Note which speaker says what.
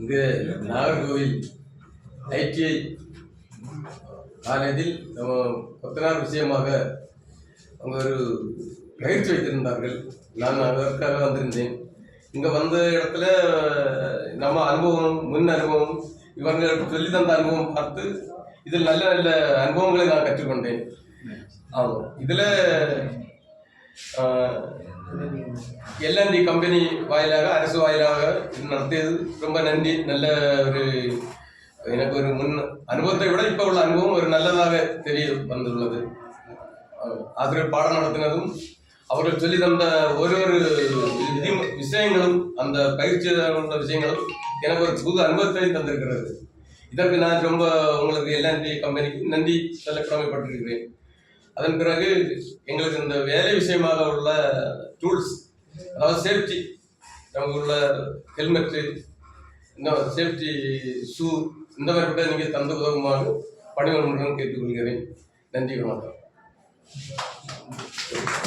Speaker 1: இங்கே நாகர்கோவில் ஐடிஐ காலேஜில் நம்ம கொத்தனார் விஷயமாக அவங்க ஒரு பயிற்சி வைத்திருந்தார்கள். நான் அதற்காக வந்திருந்தேன். இங்கே வந்த இடத்துல நம்ம அனுபவம் முன் அனுபவம் இவர்களுக்கு சொல்லி தந்த அனுபவம் பார்த்து இதில் நல்ல நல்ல அனுபவங்களை நான் கற்றுக்கொண்டேன். ஆமாம் இதில் எல்என்டி கம்பெனி வாயிலாக அரசு வாயிலாக இது நடத்தியது. ரொம்ப நன்றி. நல்ல ஒரு எனக்கு ஒரு முன் அனுபவத்தை விட இப்போ உள்ள அனுபவம் ஒரு நல்லதாக தெரிய வந்துள்ளது. ஆசிரியர் பாடம் நடத்தினதும் அவர்கள் சொல்லி தந்த ஒரு ஒரு விதி- விஷயங்களும் அந்த பயிற்சி உள்ள விஷயங்களும் எனக்கு ஒரு புது அனுபவத்தை தந்திருக்கிறது. இதற்கு நான் ரொம்ப உங்களுக்கு எல்என்டி கம்பெனிக்கு நன்றி சொல்ல கடமைப்பட்டிருக்கிறேன். அதன் பிறகு எங்களுக்கு இந்த வேலை விஷயமாக உள்ள டூல்ஸ் அதாவது சேஃப்டி நமக்கு உள்ள ஹெல்மெட்டு இந்த சேஃப்டி ஷூ இந்த மாதிரி நீங்கள் தந்து உதவுமாறு பணிவன்புடன் கேட்டுக்கொள்கிறேன். நன்றி வணக்கம்.